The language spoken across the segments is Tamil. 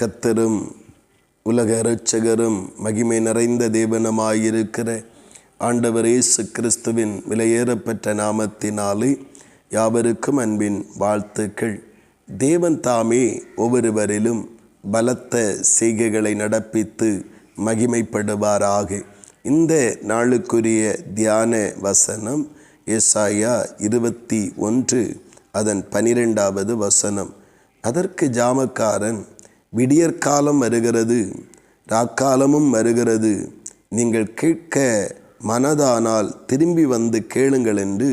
கத்தரும் உலக இரட்சகரும் மகிமை நிறைந்த தேவனமாயிருக்கிற ஆண்டவர் இயேசு கிறிஸ்துவின் விலையேறப்பெற்ற நாமத்தினாலே யாவருக்கும் அன்பின் வாழ்த்துக்கள். தேவன் தாமே ஒவ்வொருவரிலும் பலத்த செய்கைகளை நடப்பித்து மகிமைப்படுவாராக. இந்த நாளுக்குரிய தியான வசனம் ஏசாயா இருபத்தி ஒன்று அதன் பனிரெண்டாவது வசனம். அதற்கு ஜாமக்காரன் விடியற்காலம் வருகிறது ராக்காலமும் வருகிறது நீங்கள் கேட்க மனதானால் திரும்பி வந்து கேளுங்கள் என்று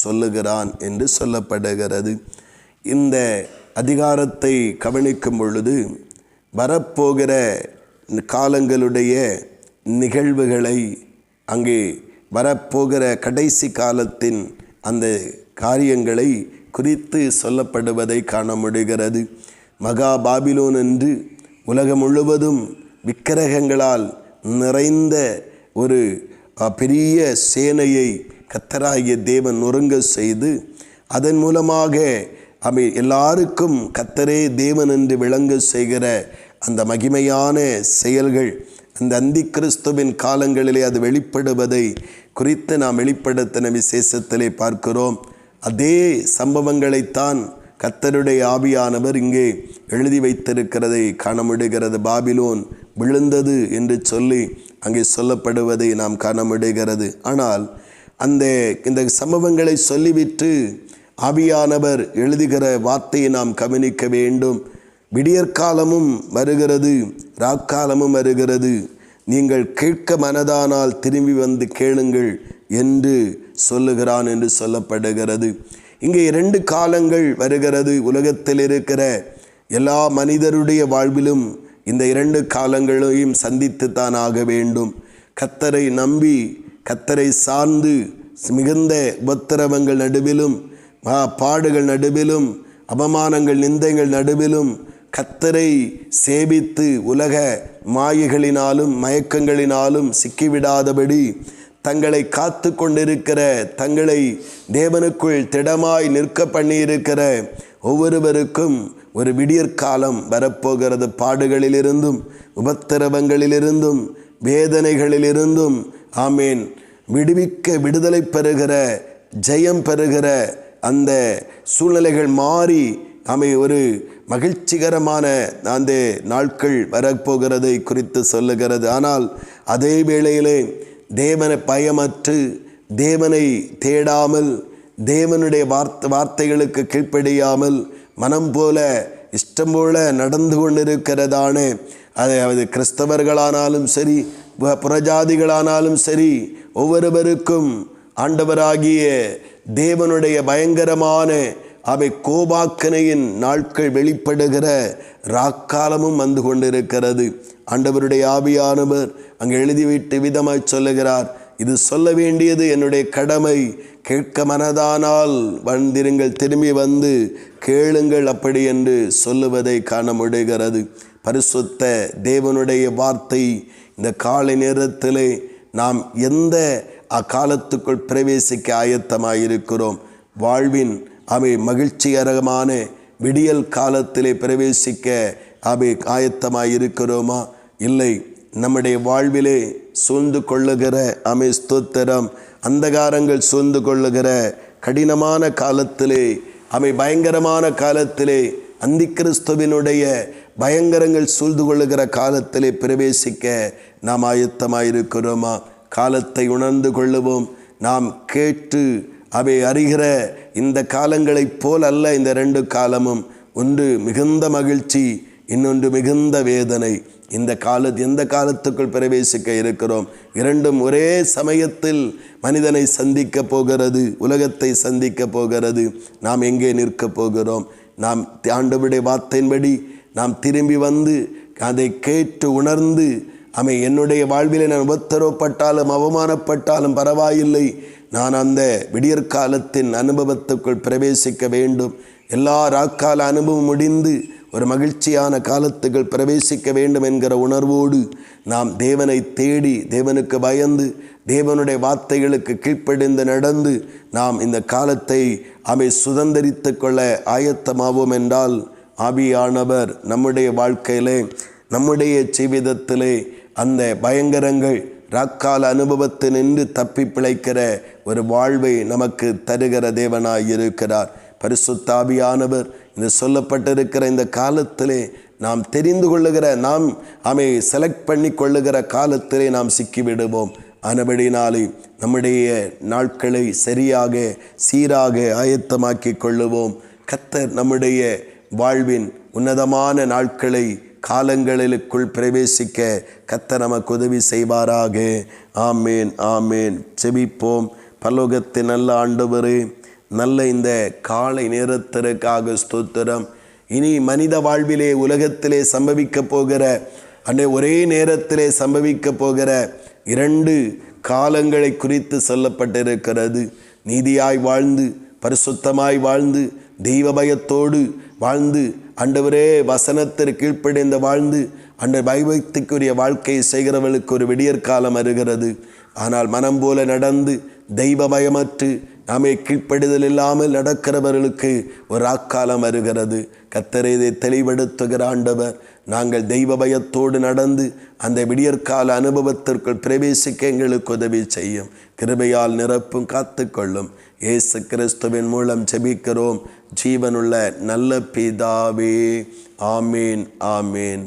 சொல்லுகிறான் என்று சொல்லப்படுகிறது. இந்த அதிகாரத்தை கவனிக்கும் பொழுது வரப்போகிற காலங்களுடைய நிகழ்வுகளை அங்கே வரப்போகிற கடைசி காலத்தின் அந்த காரியங்களை குறித்து சொல்லப்படுவதை காண முடிகிறது. மகா பாபிலோன் என்று உலகம் முழுவதும் விக்கிரகங்களால் நிறைந்த ஒரு பெரிய சேனையை கத்தராகிய தேவன் நொறுங்க செய்து அதன் மூலமாக அவை எல்லாருக்கும் கத்தரே தேவன் என்று விளங்க செய்கிற அந்த மகிமையான செயல்கள் அந்த அந்தி கிறிஸ்துவின் காலங்களிலே அது வெளிப்படுவதை குறித்து நாம் வெளிப்படுத்தின விசேஷத்திலே பார்க்கிறோம். அதே சம்பவங்களைத்தான் கத்தருடைய ஆவியானவர் இங்கே எழுதி வைத்திருக்கிறதை காணமுடுகிறது. பாபிலோன் விழுந்தது என்று சொல்லி அங்கே சொல்லப்படுவதை நாம் காணமுடுகிறது. ஆனால் அந்த இந்த சம்பவங்களை சொல்லிவிட்டு ஆவியானவர் எழுதுகிற வார்த்தையை நாம் கவனிக்க வேண்டும். விடியற்காலமும் வருகிறது ராக்காலமும் வருகிறது. நீங்கள் கேட்க மனதானால் திரும்பி வந்து கேளுங்கள் என்று சொல்லுகிறான் என்று சொல்லப்படுகிறது. இங்கே இரண்டு காலங்கள் வருகிறது உலகத்தில் இருக்கிற எல்லா மனிதருடைய வாழ்விலும் இந்த இரண்டு காலங்களையும் சந்தித்து தான் ஆக வேண்டும். கத்தரை நம்பி கத்தரை சார்ந்து மிகுந்த உபத்திரவங்கள் நடுவிலும் பாடுகள் நடுவிலும் அவமானங்கள் நிந்தைகள் நடுவிலும் கத்தரை சேவித்து உலக மாயைகளினாலும் மயக்கங்களினாலும் சிக்கிவிடாதபடி தங்களை காத்து கொண்டிருக்கிற தங்களை தேவனுக்குள் திடமாய் நிற்க பண்ணியிருக்கிற ஒவ்வொருவருக்கும் ஒரு விடியற்காலம் வரப்போகிறது. பாடுகளிலிருந்தும் உபத்திரவங்களிலிருந்தும் வேதனைகளிலிருந்தும் ஆமேன். விடுவிக்க விடுதலை பெறுகிற ஜெயம் பெறுகிற அந்த சூழ்நிலைகள் மாறி அவை ஒரு மகிழ்ச்சிகரமான அந்த நாட்கள் வரப்போகிறதை குறித்து சொல்லுகிறது. ஆனால் அதே வேளையிலே தேவனை பயமற்று தேவனை தேடாமல் தேவனுடைய வார்த்தை வார்த்தைகளுக்கு கீழ்ப்படியாமல் மனம் போல இஷ்டம் போல நடந்து கொண்டிருக்கிறதான. அதாவது கிறிஸ்தவர்களானாலும் சரி புறஜாதிகளானாலும் சரி ஒவ்வொருவருக்கும் ஆண்டவராகிய தேவனுடைய பயங்கரமான அவை கோபாக்கனையின் நாட்கள் வெளிப்படுகிற ராக்காலமும் வந்து கொண்டிருக்கிறது. ஆண்டவருடைய ஆவியானவர் அங்கு எழுதிவிட்டு விதமாய் சொல்லுகிறார் இது சொல்ல வேண்டியது என்னுடைய கடமை. கேட்க மனதானால் வந்திருங்கள் திரும்பி வந்து கேளுங்கள் அப்படி என்று சொல்லுவதை காண முடிகிறது. பரிசுத்த தேவனுடைய வார்த்தை இந்த காலை நேரத்திலே நாம் எந்த அக்காலத்துக்குள் பிரவேசிக்க ஆயத்தமாயிருக்கிறோம்? வாழ்வின் அவை மகிழ்ச்சிகரமான விடியல் காலத்திலே பிரவேசிக்க அவை ஆயத்தமாயிருக்கிறோமா இல்லை. நம்முடைய வாழ்விலே சூழ்ந்து கொள்ளுகிற அமை ஸ்தோத்திரம் அந்தகாரங்கள் சூழ்ந்து கொள்ளுகிற கடினமான காலத்திலே அவை பயங்கரமான காலத்திலே அந்தி கிறிஸ்துவினுடைய பயங்கரங்கள் சூழ்ந்து கொள்ளுகிற காலத்திலே பிரவேசிக்க நாம் ஆயத்தமாயிருக்கிறோமா காலத்தை உணர்ந்து கொள்ளுவோம். நாம் கேட்டு அவை அறிகிற இந்த காலங்களைப் போல் அல்ல இந்த ரெண்டு காலமும். ஒன்று மிகுந்த மகிழ்ச்சி இன்னொன்று மிகுந்த வேதனை. இந்த கால எந்த காலத்துக்குள் பிரவேசிக்க இருக்கிறோம்? இரண்டும் ஒரே சமயத்தில் மனிதனை சந்திக்க போகிறது உலகத்தை சந்திக்க போகிறது. நாம் எங்கே நிற்க போகிறோம்? நாம் ஆண்டவருடைய வார்த்தையின்படி நாம் திரும்பி வந்து அதை கேட்டு உணர்ந்து அமை என்னுடைய வாழ்வில் நான் உபத்தரவப்பட்டாலும் அவமானப்பட்டாலும் பரவாயில்லை. நான் அந்த விடியற்காலத்தின் அனுபவத்துக்குள் பிரவேசிக்க வேண்டும். எல்லா ராக்கால அனுபவம் முடிந்து ஒரு மகிழ்ச்சியான காலத்துக்குள் பிரவேசிக்க வேண்டும் என்கிற உணர்வோடு நாம் தேவனை தேடி தேவனுக்கு பயந்து தேவனுடைய வார்த்தைகளுக்கு கீழ்ப்படிந்து நடந்து நாம் இந்த காலத்தை அவை சுதந்திரித்து கொள்ள ஆயத்தமாவோம் என்றால் ஆவியானவர் நம்முடைய வாழ்க்கையிலே நம்முடைய ஜீவிதத்திலே அந்த பயங்கரங்கள் ராக்கால அனுபவத்தை நின்று தப்பி பிழைக்கிற ஒரு வாழ்வை நமக்கு தருகிற தேவனாய் இருக்கிறார். பரிசுத்தாவியானவர் இந்த சொல்லப்பட்டிருக்கிற இந்த காலத்திலே நாம் தெரிந்து கொள்ளுகிற நாம் அவை செலக்ட் பண்ணி கொள்ளுகிற காலத்திலே நாம் சிக்கிவிடுவோம். ஆனபடினாலே நம்முடைய நாட்களை சரியாக சீராக ஆயத்தமாக்கி கொள்ளுவோம். கத்தர் நம்முடைய வாழ்வின் உன்னதமான நாட்களை காலங்களிலுக்குள் பிரவேசிக்க கத்த நமக்கு உதவி செய்வாராக. ஆமேன் ஆமேன். செபிப்போம் பலோகத்தின் நல்ல ஆண்டவரே நல்ல இந்த காலை நேரத்திற்காக ஸ்தோத்திரம். இனி மனித வாழ்விலே உலகத்திலே சம்பவிக்க போகிற அன்னை ஒரே நேரத்திலே சம்பவிக்க போகிற இரண்டு காலங்களை குறித்து சொல்லப்பட்டிருக்கிறது. நீதியாய் வாழ்ந்து பரிசுத்தமாய் வாழ்ந்து தெய்வ பயத்தோடு வாழ்ந்து அண்டவரே வசனத்திற்கு கீழ்ப்படைந்த வாழ்ந்து அன்ற பயபக்திக்குரிய வாழ்க்கையை செய்கிறவர்களுக்கு ஒரு விடியற்காலம் வருகிறது ஆனால் மனம் போல நடந்து தெய்வ பயமற்று நாமே கீழ்ப்படுதல் இல்லாமல் நடக்கிறவர்களுக்கு ஒரு ஆக்காலம் வருகிறது. கத்தரை இதை தெளிவெடுத்துகிற ஆண்டவர் நாங்கள் தெய்வ பயத்தோடு நடந்து அந்த விடியற்கால அனுபவத்திற்குள் பிரவேசிக்க எங்களுக்கு உதவி செய்யும். கிருபையால் நிரப்பும் காத்துக்கொள்ளும். இயேசு கிறிஸ்துவின் மூலம் ஜெபிக்கிறோம். ஜீவனுள்ள நல்ல பிதாவே. ஆமீன் ஆமீன்.